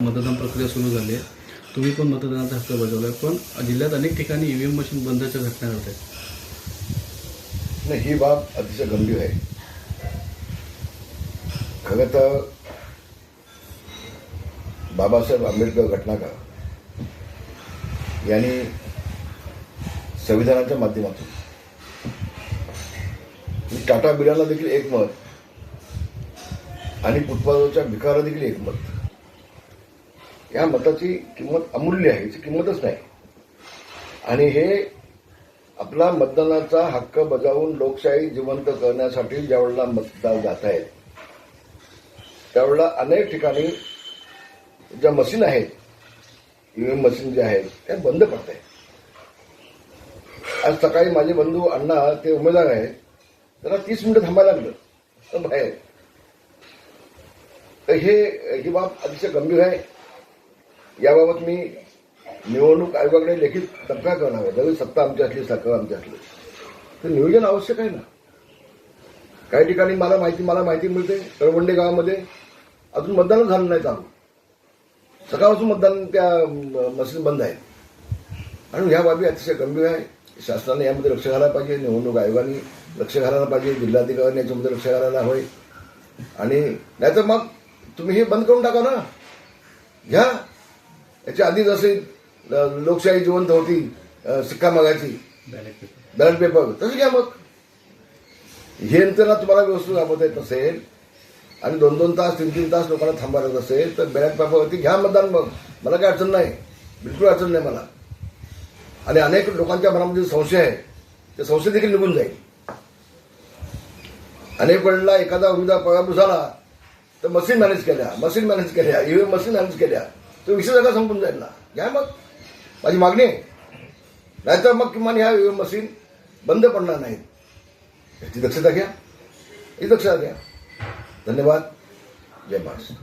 मतदान प्रक्रिया सुरू झाली आहे. तुम्ही पण मतदानाचा हक्क बजावलाय पण जिल्ह्यात अनेक ठिकाणी ईव्हीएम मशीन बंदच्या घटना होत आहेत. नाही ही बाब अतिशय गंभीर आहे. खरं तर बाबासाहेब आंबेडकर घटनाकार यांनी संविधानाच्या माध्यमातून टाटा बिडाला देखील एकमत आणि फुटपाथवरच्या भिकारा देखील एक मत या मताची किंमत अमूल्य आहे याची किंमतच नाही. आणि हे आपला मतदानाचा हक्क बजावून लोकशाही जिवंत करण्यासाठी ज्यावेळेला मतदार जात आहेत त्यावेळेला अनेक ठिकाणी ज्या मशीन आहेत ईव्हीएम मशीन ज्या आहेत त्या बंद पडत आहेत. आज सकाळी माझे बंधू अण्णा ते उमेदवार आहेत त्याला तीस मिनिटं थांबायला लागलं तर बाहेर. तर हे ही बाब अतिशय गंभीर आहे. याबाबत मी निवडणूक आयोगाकडे लेखित तक्रार करणार आहे. जरी सत्ता आमची असली सरकार आमची असली. तर नियोजन आवश्यक आहे ना? काही ठिकाणी मला माहिती मला माहिती मिळते. तळवंडे गावामध्ये अजून मतदानच झालं नाही चालू. सकाळपासून मतदान त्या मशीन बंद आहे. आणि ह्या बाबी अतिशय गंभीर आहे. शासनाने यामध्ये लक्ष घालायला पाहिजे. निवडणूक आयोगाने लक्ष घालायला पाहिजे. जिल्हाधिकाऱ्यांनी याच्यामध्ये लक्ष घालायला हवे आणि नाहीतर मग तुम्ही हे बंद करून टाका ना. घ्या याच्या आधी जसे लोकशाही जिवंत होती सिक्का मागायची. बॅलेट पेपर तसं घ्या मग. हे यंत्रणा तुम्हाला व्यवस्थित राबवता येत नसेल आणि दोन दोन तास तीन तीन तास लोकांना थांबायला लागत असेल तर बॅलेट पेपरवरती घ्या मतदान मग. मला काही अडचण नाही. बिलकुल अडचण नाही मला. आणि अनेक लोकांच्या मनामध्ये जो संशय आहे ते संशय देखील निघून जाईल. अनेक वेळेला एखादा उमेदवार पगार झाला तर मशीन मॅनेज केल्या मशीन मॅनेज केल्या ईव्हीएम मशीन मॅनेज केल्या. तो विषय सगळा संपून जाईल ना घ्या मग. माझी मागणी आहे. नाहीतर मग किमान ह्या मशीन बंद पडणार नाहीत. याची दक्षता घ्या. ही दक्षता घ्या. धन्यवाद. जय महाराष्ट्र.